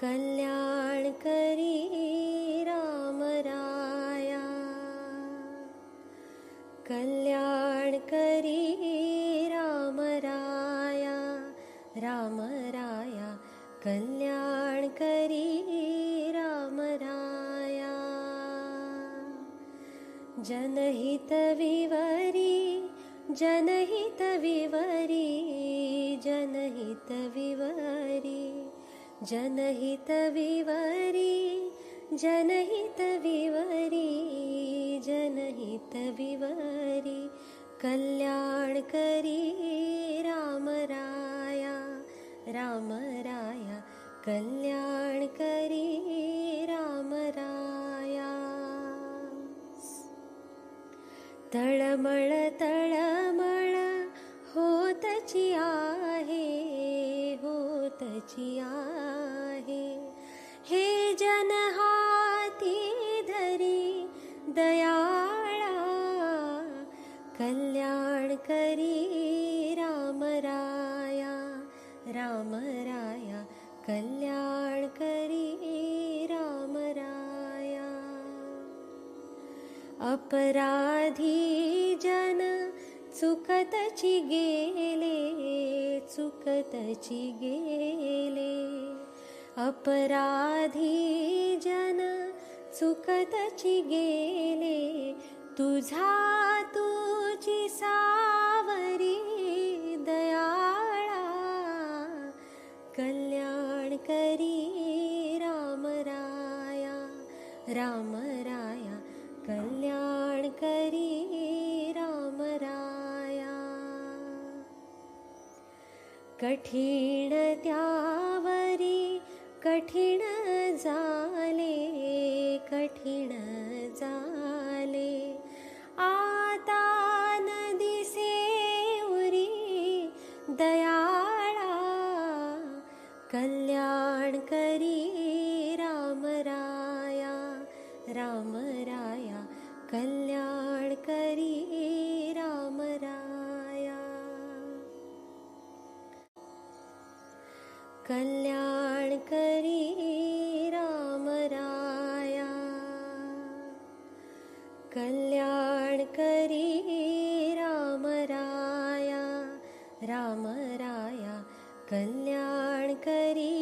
कल्याण की राम राया। कल्याण की राम राया। राम राया। कल्याण की राम राया। जनहित विनहित विवरि जनहित विवरि। कल्याण करी राम राया राम राया कल्याण करी राम राया। तळमळ तळमळ होतची आहे आहे हे। जन हाती धरी दयाळा कल्याण करी राम राया राम राया कल्याण करी राम राया। अपराधी जन चुकतची गेले चुकतची गेले. अपराधी जन चुकतची गेले. तुझा तुझी सावरी दयाळा. कल्याण करी राम राया. राम राया. कल्याण करी राम कठीण त्यावरी कठीण कठीण उरी दयाळा कल्याण करी राम राया राम राया कल्याण कल्याण करी राम राया। कल्याण करी राम राया। राम राया। कल्याण करी